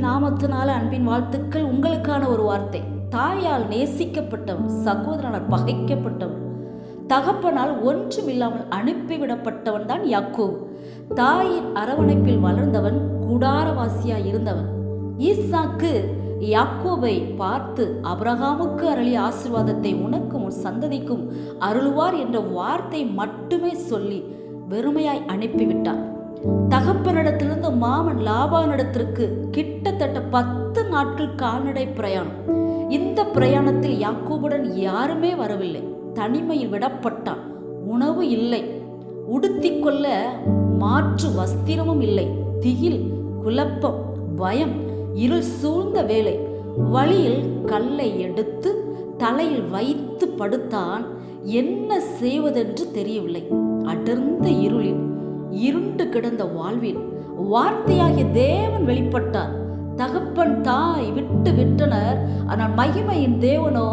நாமத்தினால அன்பின் வாழ்த்துக்கள். உங்களுக்கான ஒரு வார்த்தை. தாயால் நேசிக்கப்பட்டவன் சகோதரனால் பகைக்கப்பட்டவன் தகப்பனால் ஒன்றும் இல்லாமல் அனுப்பிவிடப்பட்டவன் தான் யக்கோ தாயின் அரவணைப்பில் வளர்ந்தவன் குடாரவாசியா இருந்தவன். ஈசாக்கு யாக்கோவை பார்த்து அப்ரஹாமுக்கு அருளிய ஆசீர்வாதத்தை உனக்கும் உன் சந்ததிக்கும் அருள்வார் என்ற வார்த்தை மட்டுமே சொல்லி வெறுமையாய் அனுப்பிவிட்டார் தகப்பனிடத்திலிருந்து மாமன் லாபானிடத்திற்கு கிட்டத்தட்ட பத்து நாட்கள் கால்நடை பிரயாணம். இந்த பிரயாணத்தில் யாக்கோபுடன் யாருமே வரவில்லை. தனிமையில் விடப்பட்டான். உணவு இல்லை. உடுத்திக்கொள்ள மாற்று வஸ்திரமும் இல்லை. திகில் குழப்பம் பயம் இருள் சூழ்ந்த வேலை. வழியில் கல்லை எடுத்து தலையில் வைத்து படுத்தான். என்ன செய்வதென்று தெரியவில்லை. அடர்ந்த இருளில் இருண்டு கிடந்த வாழ்வில் வார்த்தையாகிய தேவன் வெளிப்பட்டார். தகப்பன் தாய் விட்டு விட்டனர். ஆனால் மகிமையின் தேவனோ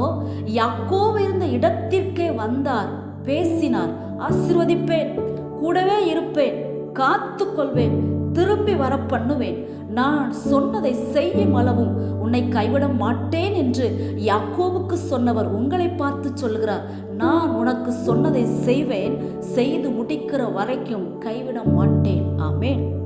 யாக்கோவு இருந்த இடத்திற்கே வந்தார். பேசினார் ஆசிர்வதிப்பேன் கூடவே இருப்பேன் காத்து கொள்வேன் திரும்பி வர பண்ணுவேன் நான் சொன்னதை செய்யும் அளவும் உன்னை கைவிட மாட்டேன் என்று யாக்கோவுக்கு சொன்னவர் உங்களை பார்த்து சொல்கிறார் நான் உனக்கு சொன்னதை செய்வேன் செய்து முடிக்கிற வரைக்கும் கைவிட மாட்டேன். ஆமேன்.